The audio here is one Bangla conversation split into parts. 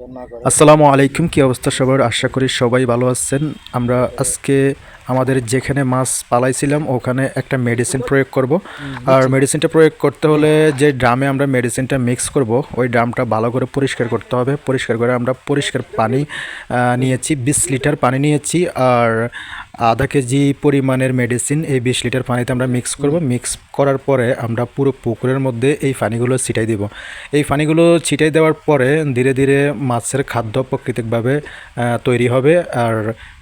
আসসালামু আলাইকুম কি অবস্থা সবার? আশা করি সবাই ভালো আছেন। আমরা আজকে আমাদের যেখানে মাছ পালাইছিলাম ওখানে একটা মেডিসিন প্রয়োগ করব। আর মেডিসিনটা প্রয়োগ করতে হলে যে ড্রামে আমরা মেডিসিনটা মিক্স করব ওই ড্রামটা ভালো করে পরিষ্কার করতে হবে। পরিষ্কার করে আমরা পরিষ্কার পানি নিয়েছি বিশ লিটার পানি নিয়েছি। আর আধা কেজি পরিমাণের মেডিসিন এই বিশ লিটার পানিতে আমরা মিক্স করব। মিক্স করার পরে আমরা পুরো পুকুরের মধ্যে এই পানিগুলো ছিটাই দিব। এই পানিগুলো ছিটাই দেওয়ার পরে ধীরে ধীরে মাছের খাদ্য প্রাকৃতিকভাবে তৈরি হবে আর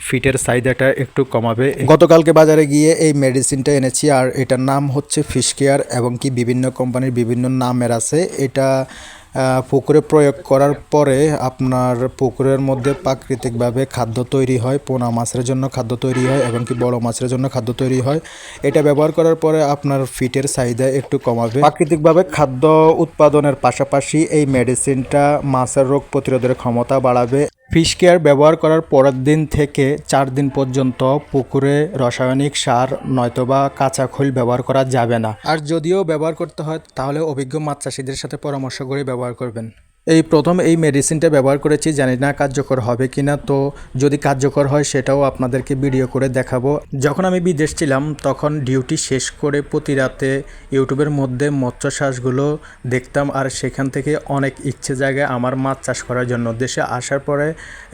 ফিটের চাহিদাটা একটু কমাবে। গতকালকে বাজারে গিয়ে এই মেডিসিনটা এনেছি আর এটার নাম হচ্ছে ফিশ কেয়ার এবং কি বিভিন্ন কোম্পানির বিভিন্ন নামের আছে। এটা পুকুরে প্রয়োগ করার পরে আপনার পুকুরের মধ্যে প্রাকৃতিকভাবে খাদ্য তৈরি হয়, পোনা মাছের জন্য খাদ্য তৈরি হয় এবং কি বড় মাছের জন্য খাদ্য তৈরি হয়। এটা ব্যবহার করার পরে আপনার ফিটের চাহিদা একটু কমাবে। প্রাকৃতিকভাবে খাদ্য উৎপাদনের পাশাপাশি এই মেডিসিনটা মাছের রোগ প্রতিরোধের ক্ষমতা বাড়াবে। ফিশ কেয়ার ব্যবহার করার পরের দিন থেকে চার দিন পর্যন্ত পুকুরে রাসায়নিক সার নয়তোবা কাঁচা খোল ব্যবহার করা যাবে না। আর যদিও ব্যবহার করতে হয়, তাহলে অভিজ্ঞ মাছ চাষিদের সাথে পরামর্শ করে ব্যবহার করবেন। এই প্রথম এই মেডিসিনটা ব্যবহার করেছি, জানি না কার্যকর হবে কিনা। তো যদি কার্যকর হয়, সেটাও আপনাদেরকে ভিডিও করে দেখাবো। যখন আমি বিদেশ ছিলাম, তখন ডিউটি শেষ করে প্রতি রাতে ইউটিউবের মধ্যে মৎস্য চাষগুলো দেখতাম। আর সেখান থেকে অনেক ইচ্ছে জায়গায় আমার মাছ চাষ করার জন্য। দেশে আসার পরে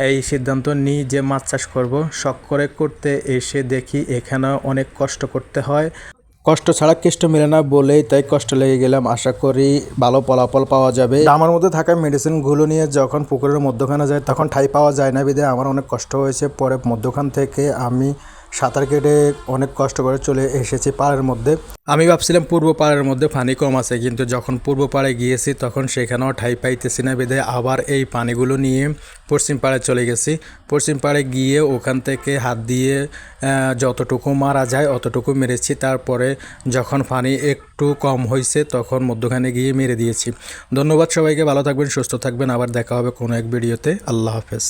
এই সিদ্ধান্ত নিই যে মাছ চাষ করব। শখ করে করতে এসে দেখি এখানে অনেক কষ্ট করতে হয়। কষ্ট ছাড়া কেষ্ট মেলে না বলেই তাই কষ্ট লেগে গেলাম। আশা করি ভালো ফলাফল পাওয়া যাবে। আমার মধ্যে থাকা মেডিসিনগুলো নিয়ে যখন পুকুরের মধ্যখানে যায় তখন ঠাই পাওয়া যায় না বিধে আমার অনেক কষ্ট হয়েছে। পরে মধ্যখান থেকে আমি সাঁতার কেটে অনেক কষ্ট করে চলে এসেছি পাড়ের মধ্যে। আমি ভাবছিলাম পূর্ব পাড়ের মধ্যে পানি কম আছে, কিন্তু যখন পূর্ব পাড়ে গিয়েছি তখন সেখানেও ঠাই পাইতেছি না বেঁধে আবার এই পানিগুলো নিয়ে পশ্চিম পাড়ে চলে গেছি। পশ্চিম পাড়ে গিয়ে ওখান থেকে হাত দিয়ে যতটুকু মারা যায় অতটুকু মেরেছি। তারপরে যখন পানি একটু কম হয়েছে তখন মধ্যখানে গিয়ে মেরে দিয়েছি। ধন্যবাদ সবাইকে, ভালো থাকবেন, সুস্থ থাকবেন। আবার দেখা হবে কোনো এক ভিডিওতে। আল্লাহ হাফেজ।